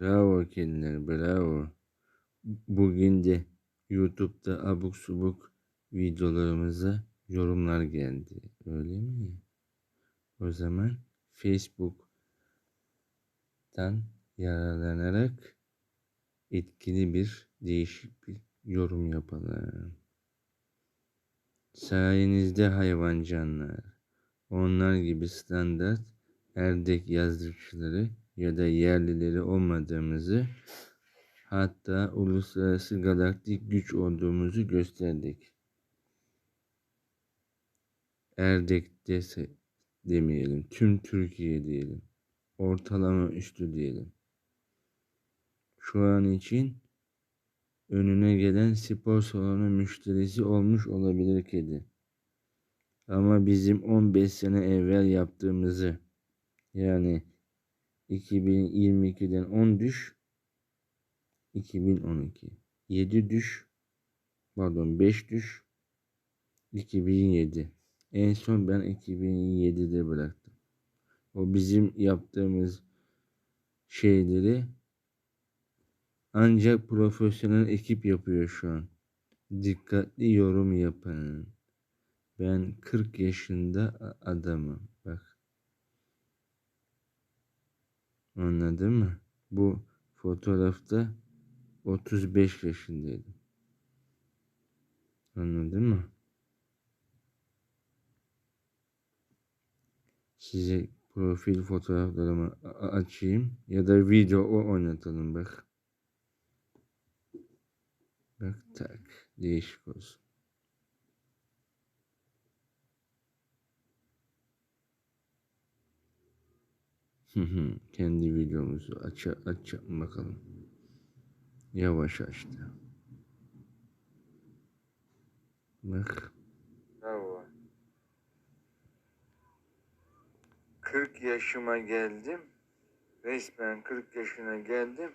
Bravo kediler, bravo. Bugün de YouTube'da abuk subuk videolarımıza yorumlar geldi. Öyle mi? O zaman Facebook'tan yararlanarak etkili bir değişik bir yorum yapalım. Sayenizde hayvan canlar, onlar gibi standart erdek yazdıkçıları ya da yerlileri olmadığımızı hatta uluslararası galaktik güç olduğumuzu gösterdik. Erdek dese demeyelim, tüm Türkiye diyelim. Ortalama üstü diyelim. Şu an için önüne gelen spor salonu müşterisi olmuş olabilir kedi. Ama bizim 15 sene evvel yaptığımızı yani 2022'den 10 düş 2012 7 düş pardon 5 düş 2007 en son ben 2007'de bıraktım. O bizim yaptığımız şeyleri ancak profesyonel ekip yapıyor şu an. Dikkatli yorum yapın. Ben 40 yaşında adamım. Bak. Anladın mı? Bu fotoğrafta 35 yaşındaydım. Anladın mı? Size profil fotoğraflarımı açayım ya da video oynatalım bak. Bak tak değişik olsun. Kendi videomuzu aç aç bakalım. Yavaş açtı. Bak. Bravo. 40 yaşıma geldim. Resmen 40 yaşına geldim.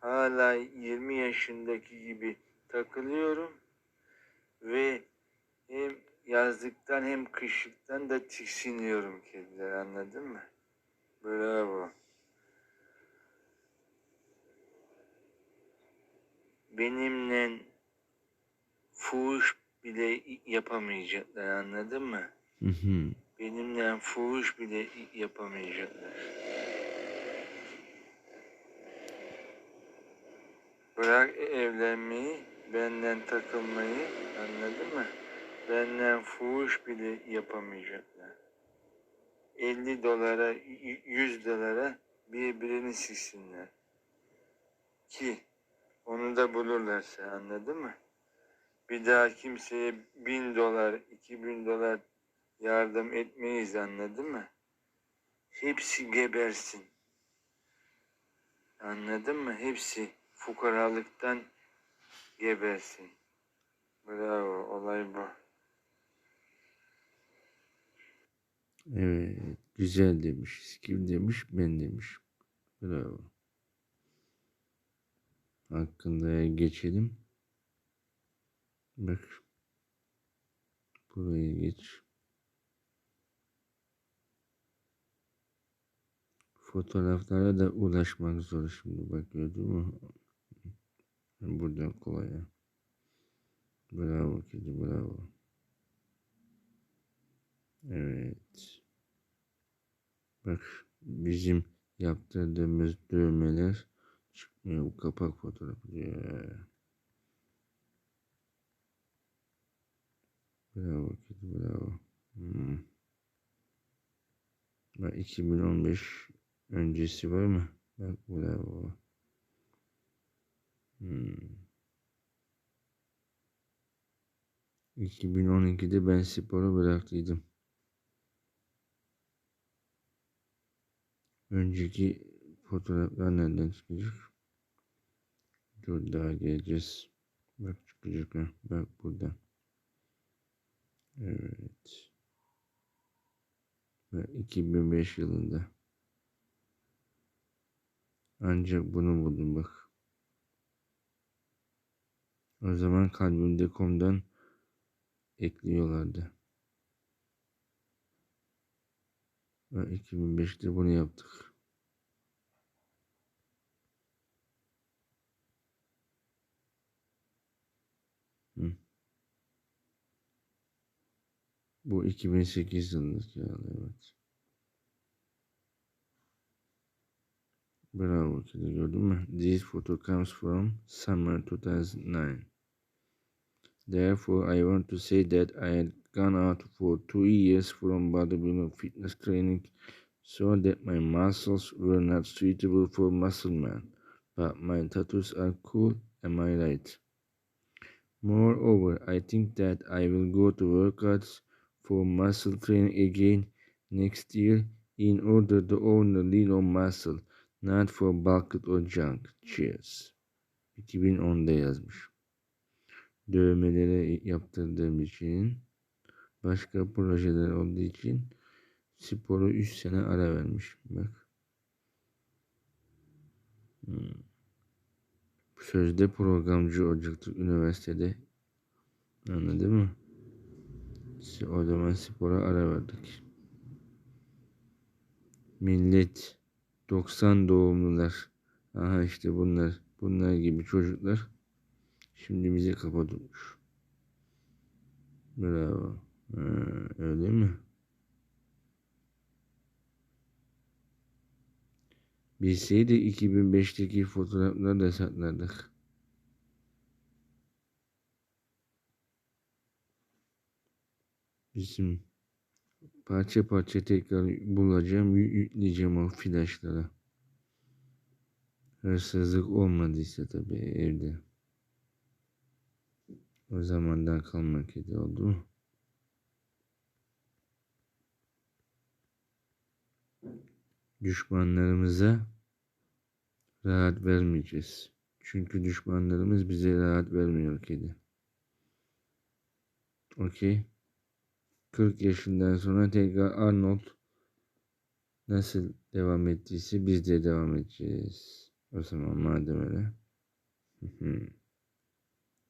Hala 20 yaşındaki gibi takılıyorum. Ve hem yazlıktan hem kışlıktan da tiksiniyorum kediler anladın mı? Bravo. Benimle fuhuş bile yapamayacaklar anladın mı? Hı hı. Benimle fuhuş bile yapamayacaklar. Bırak evlenmeyi, benden takılmayı anladın mı? Benden fuhuş bile yapamayacaklar. 50 dolara, 100 dolara birbirini siksinler. Ki onu da bulurlarsa anladın mı? Bir daha kimseye bin dolar, iki bin dolar yardım etmeyiz anladın mı? Hepsi gebersin. Anladın mı? Hepsi fukaralıktan gebersin. Bravo, olay bu. Evet, güzel demiş. Kim demiş? Ben demiş. Bravo. Hakkında geçelim. Bak. Buraya geç. Fotoğraflara da ulaşmak zor şimdi. Bak gördün mü? Buradan kolay. Bravo kedi bravo. Evet. Bizim yaptırdığımız dövmeler çıkmıyor. Bu kapak fotoğrafı. Yeah. Bravo kedi bravo. Hmm. Bak 2015 öncesi var mı? Bak bravo. Hmm. 2012'de ben sporu bıraktıydım. Önceki fotoğraflar nereden çıkacak? Dur daha geleceğiz. Bak çıkacak ha. Bak burada. Evet. Ve 2005 yılında. Ancak bunu buldum bak. O zaman kalbimde.com'dan ekliyorlardı. 2005'te bunu yaptık. Bu 2008 yılındaki yani evet. Bravo kedi gördün mü? This photo comes from summer 2009. Therefore, I want to say that I had gone out for two years from bodybuilding fitness training so that my muscles were not suitable for muscle man. But my tattoos are cool, am I right? Moreover, I think that I will go to workouts for muscle training again next year in order to own a little muscle, not for bulk or junk. Cheers. 2010'da yazmış. Dövmeleri yaptırdığım için, başka projeler olduğu için sporu 3 sene ara vermiş. Bak. Hmm. Sözde programcı olacaktık üniversitede. Anladın mı? O zaman spora ara verdik. Millet 90 doğumlular. Aha işte bunlar. Bunlar gibi çocuklar. Şimdi bizi kafa tutmuş. Bravo. Ha, öyle mi? Bilseydi 2005'teki fotoğrafları da saklardık. Bizim parça parça tekrar bulacağım, yükleyeceğim o flaşlara. Hırsızlık olmadıysa tabii evde. O zamandan kalma kedi oldu? Düşmanlarımıza rahat vermeyeceğiz. Çünkü düşmanlarımız bize rahat vermiyor kedi. Okey. 40 yaşından sonra tekrar Arnold nasıl devam ettiyse biz de devam edeceğiz. O zaman madem öyle.